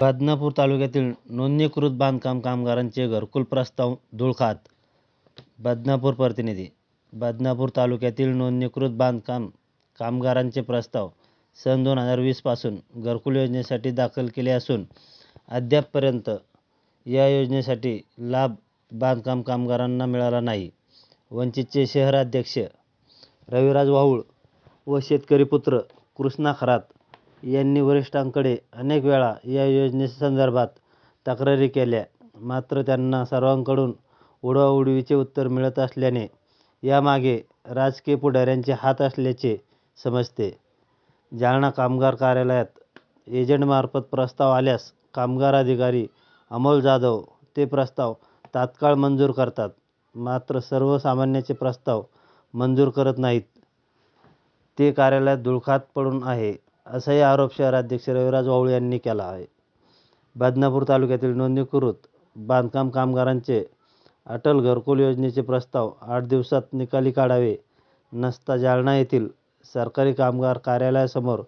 बदनापूर तालुक्यातील नोंदणीकृत बांधकाम कामगारांचे घरकुल प्रस्ताव धुळखात. बदनापूर प्रतिनिधी बदनापूर तालुक्यातील नोंदणीकृत बांधकाम कामगारांचे प्रस्ताव सन दोन हजार वीसपासून घरकुल योजनेसाठी दाखल केले असून अद्यापपर्यंत या योजनेसाठी लाभ बांधकाम कामगारांना मिळाला नाही. वंचितचे शहराध्यक्ष रविराज वाहूळ व शेतकरी पुत्र कृष्णा खरात यांनी वरिष्ठांकडे अनेक वेळा या योजनेसंदर्भात तक्रारी केल्या. मात्र त्यांना सर्वांकडून उडवाउडवीचे उत्तर मिळत असल्याने यामागे राजकीय पुढाऱ्यांचे हात असल्याचे समजते. जालना कामगार कार्यालयात एजंटमार्फत प्रस्ताव आल्यास कामगार अधिकारी अमोल जाधव ते प्रस्ताव तात्काळ मंजूर करतात. मात्र सर्वसामान्यांचे प्रस्ताव मंजूर करत नाहीत. ते कार्यालयात धुळखात पडून आहे. असाही आरोप शहराध्यक्ष रविराज वाहुळ यांनी केला आहे. बदनापूर तालुक्यातील नोंदणीकृत बांधकाम कामगारांचे अटल घरकुल योजनेचे प्रस्ताव आठ दिवसात निकाली काढावे नसता जालना येथील सरकारी कामगार कार्यालयासमोर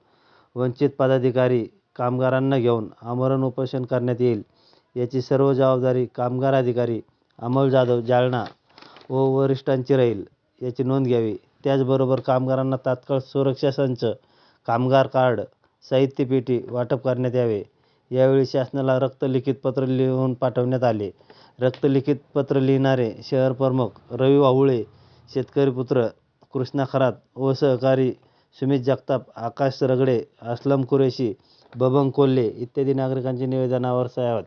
वंचित पदाधिकारी कामगारांना घेऊन आमरण उपोषण करण्यात येईल याची सर्व जबाबदारी कामगार अधिकारी अमोल जाधव जालना व वरिष्ठांची राहील याची नोंद घ्यावी. त्याचबरोबर कामगारांना तात्काळ सुरक्षा संच कामगार कार्ड साहित्य पेटी वाटप करण्यात यावे. यावेळी शासनाला रक्तलिखित पत्र लिहून पाठवण्यात आले. रक्तलिखित पत्र लिहिणारे शहर प्रमुख रवी वाहुळे शेतकरी पुत्र कृष्णा खरात व सहकारी सुमित जगताप आकाश रगडे अस्लम कुरेशी बबन कोल्हे इत्यादी नागरिकांचे निवेदनावर सह्या होत्या